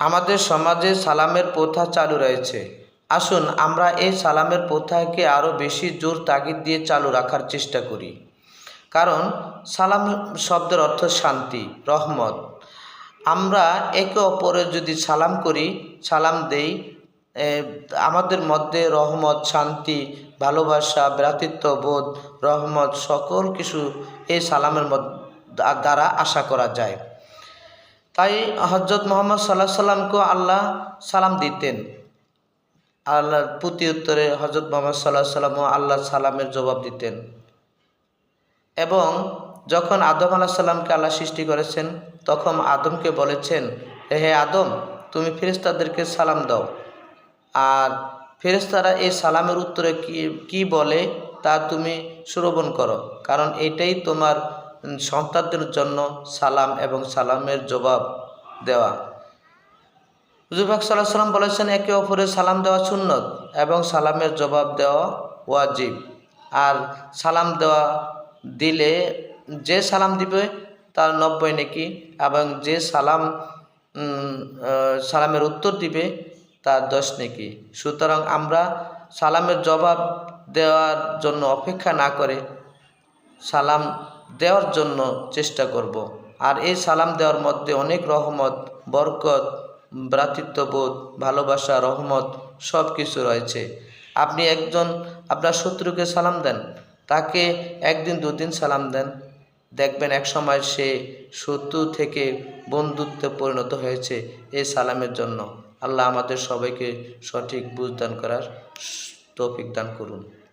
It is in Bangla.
আমাদের সমাজে সালামের প্রথা চালু রয়েছে। আসুন আমরা এই সালামের প্রথাকে আরও বেশি জোর তাগিদ দিয়ে চালু রাখার চেষ্টা করি। কারণ সালাম শব্দের অর্থ শান্তি, রহমত। আমরা একে অপরের যদি সালাম করি, সালাম দেই আমাদের মধ্যে রহমত, শান্তি, ভালোবাসা ভ্রাতৃত্ববোধ রহমত সকল কিছু এই সালামের মধ্য- দ্বারা আশা করা যায়। তাই হজরত মোহাম্মদ সাল্লাহ সাল্লামকে আল্লাহ সালাম দিতেন। আল্লাহর প্রতি উত্তরে হজরত মোহাম্মদ সাল্লাহ সাল্লামও আল্লাহ সালামের জবাব দিতেন। এবং যখন আদম আলাহ সাল্লামকে আল্লাহ সৃষ্টি করেছেন, তখন আদমকে বলেছেন হে আদম, তুমি ফেরেশতাদেরকে সালাম দাও। আর ফেরেশতারা এই সালামের উত্তরে কি কি বলে তা তুমি শ্রবণ করো, কারণ এটাই তোমার সন্তানদের জন্য সালাম এবং সালামের জবাব দেওয়া। হুজুরবাক সাল্লাহ সাল্লাম বলেছেন, একে অপরের সালাম দেওয়া সুন্নত এবং সালামের জবাব দেওয়া ওয়াজিব। আর সালাম দেওয়া দিলে যে সালাম দিবে, তার নব্বই নেকি এবং যে সালাম সালামের উত্তর দিবে, তার দশ নেকি। সুতরাং আমরা সালামের জবাব দেওয়ার জন্য অপেক্ষা না করে সালাম দেওয়ার জন্য চেষ্টা করব। আর এই সালাম দেওয়ার মধ্যে অনেক রহমত, বরকত, ভ্রাতৃত্ববোধ, ভালোবাসা, রহমত সব কিছু রয়েছে। আপনি একজন আপনার শত্রুকে সালাম দেন, তাকে একদিন দুদিন সালাম দেন। দেখবেন এক সময় সে শত্রু থেকে বন্ধুত্বে পরিণত হয়েছে এই সালামের জন্য। আল্লাহ আমাদের সবাইকে সঠিক বুঝদান করার তৌফিক দান করুন।